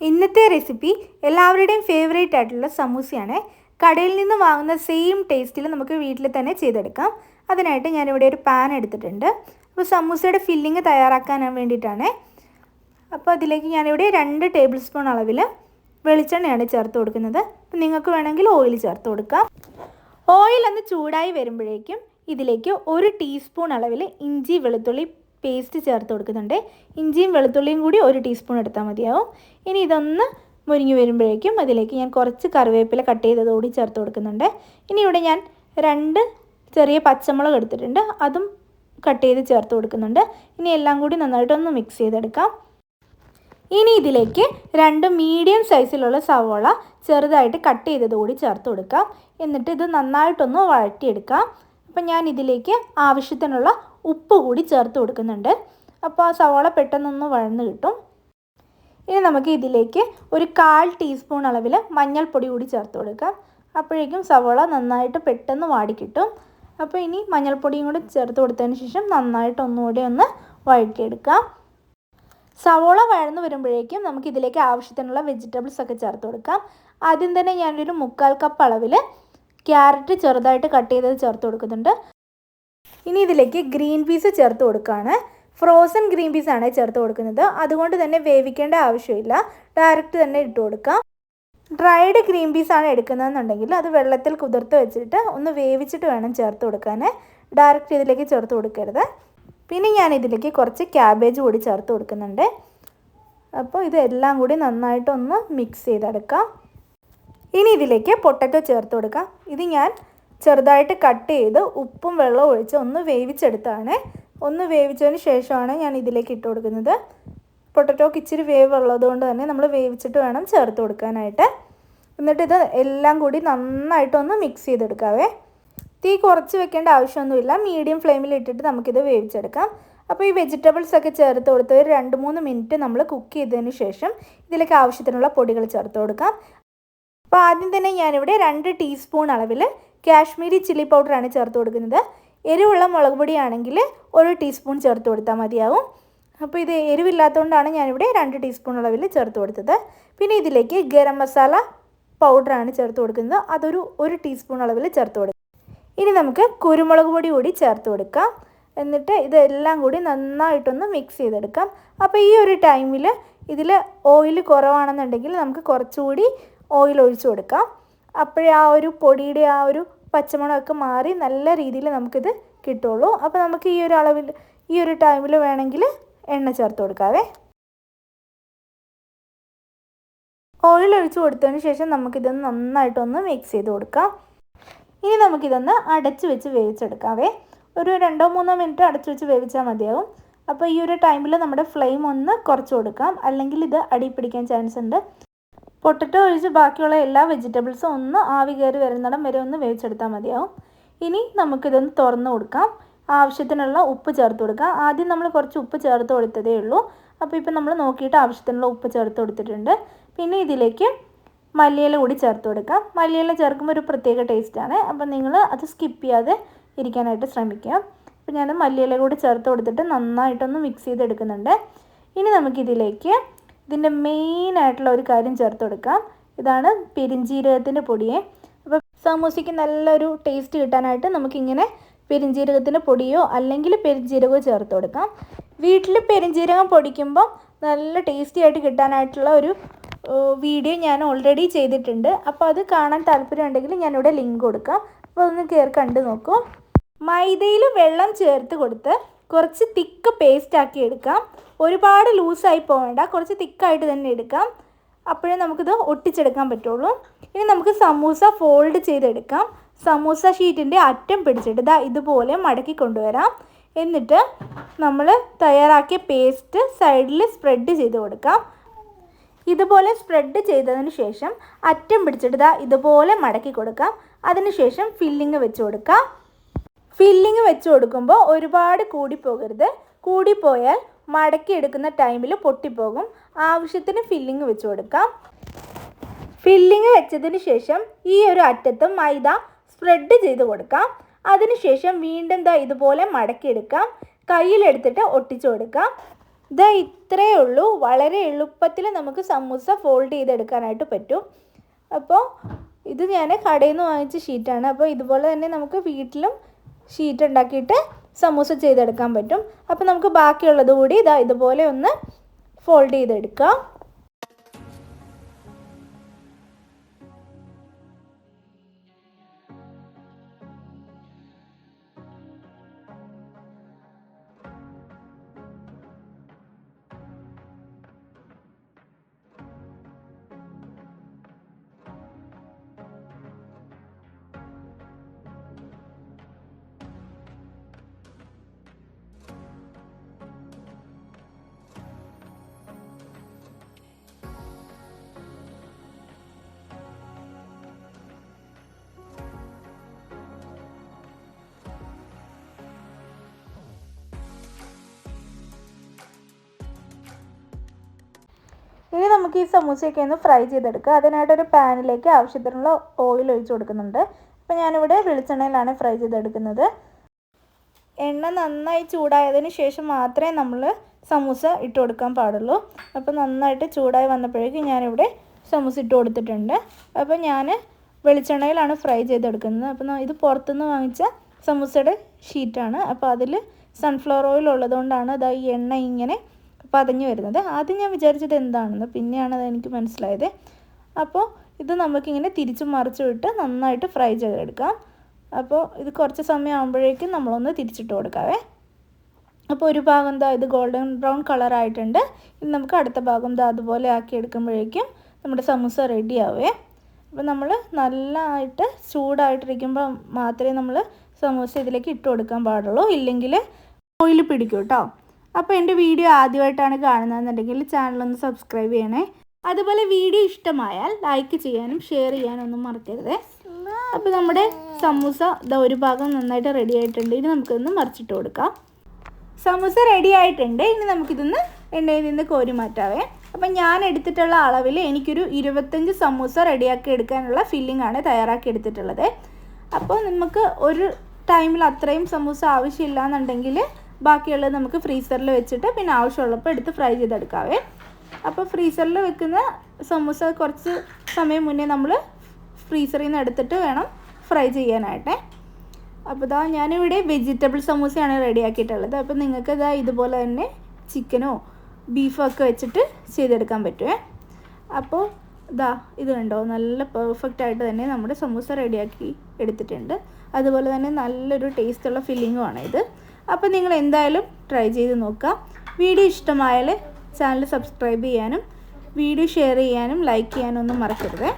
ഇന്നത്തെ റെസിപ്പി എല്ലാവരുടെയും ഫേവറേറ്റ് ആയിട്ടുള്ള സമൂസയാണ്. കടയിൽ നിന്ന് വാങ്ങുന്ന സെയിം ടേസ്റ്റിൽ നമുക്ക് വീട്ടിൽ തന്നെ ചെയ്തെടുക്കാം. അതിനായിട്ട് ഞാനിവിടെ ഒരു പാൻ എടുത്തിട്ടുണ്ട്. അപ്പോൾ സമൂസയുടെ ഫില്ലിങ് തയ്യാറാക്കാൻ വേണ്ടിയിട്ടാണ്. അപ്പോൾ അതിലേക്ക് ഞാനിവിടെ രണ്ട് ടേബിൾ സ്പൂൺ അളവിൽ വെളിച്ചെണ്ണയാണ് ചേർത്ത് കൊടുക്കുന്നത്. അപ്പോൾ നിങ്ങൾക്ക് വേണമെങ്കിൽ ഓയിൽ ചേർത്ത് കൊടുക്കാം. ഓയിൽ ഒന്ന് ചൂടായി വരുമ്പോഴേക്കും ഇതിലേക്ക് ഒരു ടീസ്പൂൺ അളവിൽ ഇഞ്ചി വെളുത്തുള്ളി പേസ്റ്റ് ചേർത്ത് കൊടുക്കുന്നുണ്ട്. ഇഞ്ചിയും വെളുത്തുള്ളിയും കൂടി ഒരു ടീസ്പൂൺ എടുത്താൽ മതിയാവും. ഇനി ഇതൊന്ന് മുരിങ്ങി വരുമ്പോഴേക്കും അതിലേക്ക് ഞാൻ കുറച്ച് കറിവേപ്പില കട്ട് ചെയ്തതോടി ചേർത്ത് കൊടുക്കുന്നുണ്ട്. ഇനി ഇവിടെ ഞാൻ രണ്ട് ചെറിയ പച്ചമുളക് എടുത്തിട്ടുണ്ട്. അതും കട്ട് ചെയ്ത് ചേർത്ത് കൊടുക്കുന്നുണ്ട്. ഇനി എല്ലാം കൂടി നന്നായിട്ടൊന്ന് മിക്സ് ചെയ്തെടുക്കാം. ഇനി ഇതിലേക്ക് രണ്ട് മീഡിയം സൈസിലുള്ള സവോള ചെറുതായിട്ട് കട്ട് ചെയ്തത് കൂടി ചേർത്ത് കൊടുക്കാം. എന്നിട്ട് ഇത് നന്നായിട്ടൊന്ന് വഴറ്റിയെടുക്കാം. അപ്പം ഞാൻ ഇതിലേക്ക് ആവശ്യത്തിനുള്ള ഉപ്പ് കൂടി ചേർത്ത് കൊടുക്കുന്നുണ്ട്. അപ്പോൾ ആ സവാള പെട്ടെന്നൊന്ന് വഴന്ന് കിട്ടും. ഇനി നമുക്ക് ഇതിലേക്ക് ഒരു കാൽ ടീസ്പൂൺ അളവിൽ മഞ്ഞൾപ്പൊടി കൂടി ചേർത്ത് കൊടുക്കാം. അപ്പോഴേക്കും സവാള നന്നായിട്ട് പെട്ടെന്ന് വാടിക്കിട്ടും അപ്പോൾ ഇനി മഞ്ഞൾപ്പൊടിയും കൂടി ചേർത്ത് കൊടുത്തതിന് ശേഷം നന്നായിട്ട് ഒന്നുകൂടി ഒന്ന് വഴക്കിയെടുക്കാം സവോള വഴന്ന് വരുമ്പോഴേക്കും നമുക്ക് ഇതിലേക്ക് ആവശ്യത്തിനുള്ള വെജിറ്റബിൾസ് ഒക്കെ ചേർത്ത് കൊടുക്കാം. ആദ്യം തന്നെ ഞാനൊരു മുക്കാൽ കപ്പ് അളവിൽ ക്യാരറ്റ് ചെറുതായിട്ട് കട്ട് ചെയ്തത് ചേർത്ത് കൊടുക്കുന്നുണ്ട്. ഇനി ഇതിലേക്ക് ഗ്രീൻ പീസ് ചേർത്ത് കൊടുക്കുകയാണ്. ഫ്രോസൺ ഗ്രീൻ പീസ് ആണ് ചേർത്ത് കൊടുക്കുന്നത്. അതുകൊണ്ട് തന്നെ വേവിക്കേണ്ട ആവശ്യമില്ല. ഡയറക്റ്റ് തന്നെ ഇട്ട് കൊടുക്കാം. ഡ്രൈഡ് ഗ്രീൻ പീസ് ആണ് എടുക്കുന്നതെന്നുണ്ടെങ്കിൽ അത് വെള്ളത്തിൽ കുതിർത്ത് വെച്ചിട്ട് ഒന്ന് വേവിച്ചിട്ട് വേണം ചേർത്ത് കൊടുക്കാൻ. ഡയറക്റ്റ് ഇതിലേക്ക് ചേർത്ത് കൊടുക്കരുത്. പിന്നെ ഞാൻ ഇതിലേക്ക് കുറച്ച് ക്യാബേജ് കൂടി ചേർത്ത് കൊടുക്കുന്നുണ്ട്. അപ്പോൾ ഇതെല്ലാം കൂടി നന്നായിട്ടൊന്ന് മിക്സ് ചെയ്തെടുക്കാം. ഇനി ഇതിലേക്ക് പൊട്ടറ്റോ ചേർത്ത് കൊടുക്കാം. ഇത് ഞാൻ ചെറുതായിട്ട് കട്ട് ചെയ്ത് ഉപ്പും വെള്ളവും ഒഴിച്ച് ഒന്ന് വേവിച്ചെടുത്താണ്. ഒന്ന് വേവിച്ചതിന് ശേഷമാണ് ഞാൻ ഇതിലേക്ക് ഇട്ട് കൊടുക്കുന്നത്. പൊട്ടറ്റോക്ക് ഇച്ചിരി വേവ് ഉള്ളതുകൊണ്ട് തന്നെ നമ്മൾ വേവിച്ചിട്ട് വേണം ചേർത്ത് കൊടുക്കാനായിട്ട്. എന്നിട്ട് ഇത് എല്ലാം കൂടി നന്നായിട്ടൊന്ന് മിക്സ് ചെയ്തെടുക്കാവേ. തീ കുറച്ച് വെക്കേണ്ട ആവശ്യമൊന്നുമില്ല. മീഡിയം ഫ്ലെയിമിൽ ഇട്ടിട്ട് നമുക്കിത് വേവിച്ചെടുക്കാം. അപ്പോൾ ഈ വെജിറ്റബിൾസ് ഒക്കെ ചേർത്ത് കൊടുത്ത് ഒരു രണ്ട് മൂന്ന് മിനിറ്റ് നമ്മൾ കുക്ക് ചെയ്തതിന് ശേഷം ഇതിലേക്ക് ആവശ്യത്തിനുള്ള പൊടികൾ ചേർത്ത് കൊടുക്കാം. അപ്പോൾ ആദ്യം തന്നെ ഞാനിവിടെ രണ്ട് ടീസ്പൂൺ അളവിൽ കാശ്മീരി ചില്ലി പൗഡറാണ് ചേർത്ത് കൊടുക്കുന്നത്. എരിവുള്ള മുളക് പൊടിയാണെങ്കിൽ ഒരു ടീസ്പൂൺ ചേർത്ത് കൊടുത്താൽ മതിയാവും. അപ്പോൾ ഇത് എരിവില്ലാത്തതുകൊണ്ടാണ് ഞാനിവിടെ രണ്ട് ടീസ്പൂൺ അളവിൽ ചേർത്ത് കൊടുത്തത്. പിന്നെ ഇതിലേക്ക് ഗരം മസാല പൗഡറാണ് ചേർത്ത് കൊടുക്കുന്നത്. അതൊരു ഒരു ടീസ്പൂൺ അളവിൽ ചേർത്ത് കൊടുക്കുക ഇനി നമുക്ക് കുരുമുളക് പൊടി കൂടി ചേർത്ത് കൊടുക്കാം. എന്നിട്ട് ഇതെല്ലാം കൂടി നന്നായിട്ടൊന്ന് മിക്സ് ചെയ്തെടുക്കാം. അപ്പോൾ ഈ ഒരു ടൈമിൽ ഇതിൽ ഓയിൽ കുറവാണെന്നുണ്ടെങ്കിൽ നമുക്ക് കുറച്ചുകൂടി ഓയിൽ ഒഴിച്ചു കൊടുക്കാം. അപ്പോഴേ ആ ഒരു പൊടിയുടെ ആ ഒരു പച്ചമുളകൊക്കെ മാറി നല്ല രീതിയിൽ നമുക്കിത് കിട്ടുള്ളൂ. അപ്പോൾ നമുക്ക് ഈ ഒരു അളവിൽ ഈ ഒരു ടൈമിൽ വേണമെങ്കിൽ എണ്ണ ചേർത്ത് കൊടുക്കാവേ. ഓയിൽ ഒഴിച്ച് കൊടുത്തതിന് ശേഷം നമുക്കിതൊന്ന് നന്നായിട്ടൊന്ന് മിക്സ് ചെയ്ത് കൊടുക്കാം. ഇനി നമുക്കിതൊന്ന് അടച്ച് വെച്ച് വേവിച്ചെടുക്കാവേ. ഒരു രണ്ടോ മൂന്നോ മിനിറ്റ് അടച്ചു വെച്ച് വേവിച്ചാൽ മതിയാവും അപ്പോൾ ഈ ഒരു ടൈമിൽ നമ്മുടെ ഫ്ലെയിം ഒന്ന് കുറച്ച് കൊടുക്കാം. അല്ലെങ്കിൽ ഇത് അടി പിടിക്കാൻ ചാൻസ് ഉണ്ട്. പൊട്ടറ്റോ ഒഴിച്ച് ബാക്കിയുള്ള എല്ലാ വെജിറ്റബിൾസും ഒന്ന് ആവി കയറി വരുന്നിടം വരെ ഒന്ന് വേവിച്ചെടുത്താൽ മതിയാവും. ഇനി നമുക്കിതൊന്ന് തുറന്നു കൊടുക്കാം. ആവശ്യത്തിനുള്ള ഉപ്പ് ചേർത്ത് കൊടുക്കാം. ആദ്യം നമ്മൾ കുറച്ച് ഉപ്പ് ചേർത്ത് കൊടുത്തതേ ഉള്ളൂ. അപ്പോൾ ഇപ്പം നമ്മൾ നോക്കിയിട്ട് ആവശ്യത്തിനുള്ള ഉപ്പ് ചേർത്ത് കൊടുത്തിട്ടുണ്ട്. പിന്നെ ഇതിലേക്ക് മല്ലിയില കൂടി ചേർത്ത് കൊടുക്കാം. മല്ലിയില ചേർക്കുമ്പോൾ ഒരു പ്രത്യേക ടേസ്റ്റാണ് അപ്പോൾ നിങ്ങൾ അത് സ്കിപ്പ് ചെയ്യാതെ ഇരിക്കാനായിട്ട് ശ്രമിക്കുക അപ്പോൾ ഞാൻ മല്ലിയില കൂടി ചേർത്ത് കൊടുത്തിട്ട് നന്നായിട്ടൊന്ന് മിക്സ് ചെയ്തെടുക്കുന്നുണ്ട്. ഇനി നമുക്കിതിലേക്ക് ഇതിന്റെ മെയിനായിട്ടുള്ള ഒരു കാര്യം ചേർത്ത് കൊടുക്കാം. ഇതാണ് പെരിഞ്ജീരകത്തിന്റെ പൊടിയെ. അപ്പോൾ സമൂസയ്ക്ക് നല്ലൊരു ടേസ്റ്റ് കിട്ടാനായിട്ട് നമുക്കിങ്ങനെ പെരിഞ്ജീരകത്തിന്റെ പൊടിയോ അല്ലെങ്കിൽ പെരിഞ്ജീരകമോ ചേർത്ത് കൊടുക്കാം. വീട്ടിൽ പെരിഞ്ജീരകം പൊടിക്കുമ്പോൾ നല്ല ടേസ്റ്റി ആയിട്ട് കിട്ടാനായിട്ടുള്ള ഒരു വീഡിയോ ഞാൻ ഓൾറെഡി ചെയ്തിട്ടുണ്ട്. അപ്പോൾ അത് കാണാൻ താല്പര്യമുണ്ടെങ്കിൽ ഞാനിവിടെ ലിങ്ക് കൊടുക്കാം. അപ്പോൾ അതൊന്ന് കയറി കണ്ടു നോക്കൂ. മൈദയിൽ വെള്ളം ചേർത്ത് കൊടുത്ത് കുറച്ച് തിക്ക് പേസ്റ്റ് ആക്കി എടുക്കാം. ഒരുപാട് ലൂസായി പോകേണ്ട. കുറച്ച് തിക്കായിട്ട് തന്നെ എടുക്കാം. അപ്പോഴേ നമുക്കിത് ഒട്ടിച്ചെടുക്കാൻ പറ്റുള്ളൂ. ഇനി നമുക്ക് സമൂസ ഫോൾഡ് ചെയ്തെടുക്കാം. സമൂസ ഷീറ്റിന്റെ അറ്റം പിടിച്ചിട്ട് ഇതാ ഇതുപോലെ മടക്കി കൊണ്ടുവരാം. എന്നിട്ട് നമ്മൾ തയ്യാറാക്കിയ പേസ്റ്റ് സൈഡിൽ സ്പ്രെഡ് ചെയ്ത് കൊടുക്കാം. ഇതുപോലെ സ്പ്രെഡ് ചെയ്തതിന് ശേഷം അറ്റം പിടിച്ചിട്ട് ഇതാ ഇതുപോലെ മടക്കി കൊടുക്കാം. അതിനുശേഷം ഫില്ലിങ് വെച്ച് കൊടുക്കാം. ഫില്ലിങ് വെച്ച് കൊടുക്കുമ്പോൾ ഒരുപാട് കൂടിപ്പോകരുത് കൂടിപ്പോയാൽ മടക്കി എടുക്കുന്ന ടൈമിൽ പൊട്ടിപ്പോകും. ആവശ്യത്തിന് ഫില്ലിങ് വെച്ച് കൊടുക്കാം. ഫില്ലിങ് വെച്ചതിന് ശേഷം ഈ ഒരു അറ്റത്ത് മൈദ സ്പ്രെഡ് ചെയ്ത് കൊടുക്കാം. അതിനുശേഷം വീണ്ടും ദാ ഇതുപോലെ മടക്കിയെടുക്കാം കയ്യിലെടുത്തിട്ട് ഒട്ടിച്ചു കൊടുക്കാം. ദാ ഇത്രയേ ഉള്ളൂ. വളരെ എളുപ്പത്തിൽ നമുക്ക് സമൂസ ഫോൾഡ് ചെയ്തെടുക്കാനായിട്ട് പറ്റും. അപ്പോൾ ഇത് ഞാൻ കടയിൽ നിന്ന് വാങ്ങിച്ച ഷീറ്റാണ് അപ്പോൾ ഇതുപോലെ തന്നെ നമുക്ക് വീട്ടിലും ഷീറ്റ് ഉണ്ടാക്കിയിട്ട് സമൂസ ചെയ്തെടുക്കാൻ പറ്റും. അപ്പോൾ നമുക്ക് ബാക്കിയുള്ളത് കൂടി ഇതാ ഇതുപോലെ ഒന്ന് ഫോൾഡ് ചെയ്തെടുക്കാം. നമുക്ക് ഈ സമൂസയൊക്കെ ഒന്ന് ഫ്രൈ ചെയ്തെടുക്കുക. അതിനായിട്ടൊരു പാനിലേക്ക് ആവശ്യത്തിനുള്ള ഓയിൽ ഒഴിച്ചു കൊടുക്കുന്നുണ്ട്. അപ്പോൾ ഞാനിവിടെ വെളിച്ചെണ്ണയിലാണ് ഫ്രൈ ചെയ്തെടുക്കുന്നത്. എണ്ണ നന്നായി ചൂടായതിന് ശേഷം മാത്രമേ നമ്മൾ സമൂസ ഇട്ട് കൊടുക്കാൻ പാടുള്ളൂ. അപ്പോൾ നന്നായിട്ട് ചൂടായി വന്നപ്പോഴേക്കും ഞാനിവിടെ സമൂസ ഇട്ട് കൊടുത്തിട്ടുണ്ട്. അപ്പോൾ ഞാൻ വെളിച്ചെണ്ണയിലാണ് ഫ്രൈ ചെയ്തെടുക്കുന്നത്. അപ്പോൾ ഇത് പുറത്തുനിന്ന് വാങ്ങിച്ച സമൂസയുടെ ഷീറ്റാണ് അപ്പോൾ അതിൽ സൺഫ്ലവർ ഓയിൽ ഉള്ളതുകൊണ്ടാണ് അതായത് ഈ എണ്ണ ഇങ്ങനെ പതഞ്ഞു വരുന്നത്. ആദ്യം ഞാൻ വിചാരിച്ചത് എന്താണെന്ന് പിന്നെയാണ് അത് എനിക്ക് മനസ്സിലായത്. അപ്പോൾ ഇത് നമുക്കിങ്ങനെ തിരിച്ച് മറിച്ചും ഇട്ട് നന്നായിട്ട് ഫ്രൈ ചെയ്തെടുക്കാം. അപ്പോൾ ഇത് കുറച്ച് സമയം ആകുമ്പോഴേക്കും നമ്മളൊന്ന് തിരിച്ചിട്ട് കൊടുക്കാവേ. അപ്പോൾ ഒരു ഭാഗം ദാ ഇത് ഗോൾഡൻ ബ്രൗൺ കളറായിട്ടുണ്ട്. ഇനി നമുക്ക് അടുത്ത ഭാഗം ദാ അതുപോലെ ആക്കി എടുക്കുമ്പോഴേക്കും നമ്മുടെ സമൂസ റെഡി ആവേ. അപ്പോൾ നമ്മൾ നല്ലതായിട്ട് ചൂടായിട്ടിരിക്കുമ്പോൾ മാത്രമേ നമ്മൾ സമൂസ ഇതിലേക്ക് ഇട്ട് കൊടുക്കാൻ പാടുള്ളൂ. ഇല്ലെങ്കിൽ ഓയിൽ പിടിക്കും കേട്ടോ. അപ്പോൾ എന്റെ വീഡിയോ ആദ്യമായിട്ടാണ് കാണുന്നതെന്നുണ്ടെങ്കിൽ ചാനലൊന്ന് സബ്സ്ക്രൈബ് ചെയ്യണേ. അതുപോലെ വീഡിയോ ഇഷ്ടമായാൽ ലൈക്ക് ചെയ്യാനും ഷെയർ ചെയ്യാനും ഒന്നും മറക്കരുത്. അപ്പോൾ നമ്മുടെ സമൂസ ഇതാ ഒരു ഭാഗം നന്നായിട്ട് റെഡി ആയിട്ടുണ്ട്. ഇനി നമുക്കിതൊന്ന് മറിച്ചിട്ട് കൊടുക്കാം. സമൂസ റെഡി ആയിട്ടുണ്ട്. ഇനി നമുക്കിതൊന്ന് എണ്ണയിൽ നിന്ന് കോരി മാറ്റാവേ. അപ്പം ഞാൻ എടുത്തിട്ടുള്ള അളവിൽ എനിക്കൊരു ഇരുപത്തഞ്ച് സമൂസ റെഡിയാക്കി എടുക്കാനുള്ള ഫില്ലിംഗ് ആണ് തയ്യാറാക്കി എടുത്തിട്ടുള്ളത്. അപ്പോൾ നമുക്ക് ഒരു ടൈമിൽ അത്രയും സമൂസ ആവശ്യമില്ല എന്നുണ്ടെങ്കിൽ ബാക്കിയുള്ളത് നമുക്ക് ഫ്രീസറിൽ വെച്ചിട്ട് പിന്നെ ആവശ്യമുള്ളപ്പോൾ എടുത്ത് ഫ്രൈ ചെയ്തെടുക്കാവേ. അപ്പോൾ ഫ്രീസറിൽ വെക്കുന്ന സമൂസ കുറച്ച് സമയം മുന്നേ നമ്മൾ ഫ്രീസറിൽ നിന്ന് എടുത്തിട്ട് വേണം ഫ്രൈ ചെയ്യാനായിട്ടേ. അപ്പോൾ ഇതാ ഞാനിവിടെ വെജിറ്റബിൾ സമൂസയാണ് റെഡിയാക്കിയിട്ടുള്ളത്. അപ്പോൾ നിങ്ങൾക്ക് ഇതാ ഇതുപോലെ തന്നെ ചിക്കനോ ബീഫോ ഒക്കെ വെച്ചിട്ട് ചെയ്തെടുക്കാൻ പറ്റുമേ അപ്പോൾ ഇതാ ഇത് കണ്ടോ? നല്ല പെർഫെക്റ്റ് ആയിട്ട് തന്നെ നമ്മുടെ സമൂസ റെഡിയാക്കി എടുത്തിട്ടുണ്ട്. അതുപോലെ തന്നെ നല്ലൊരു ടേസ്റ്റുള്ള ഫില്ലിങ്ങുമാണ് ഇത് അപ്പോൾ നിങ്ങൾ എന്തായാലും ട്രൈ ചെയ്ത് നോക്കുക. വീഡിയോ ഇഷ്ടമായാൽ ചാനൽ സബ്സ്ക്രൈബ് ചെയ്യാനും വീഡിയോ ഷെയർ ചെയ്യാനും ലൈക്ക് ചെയ്യാനും ഒന്നും മറക്കരുത്.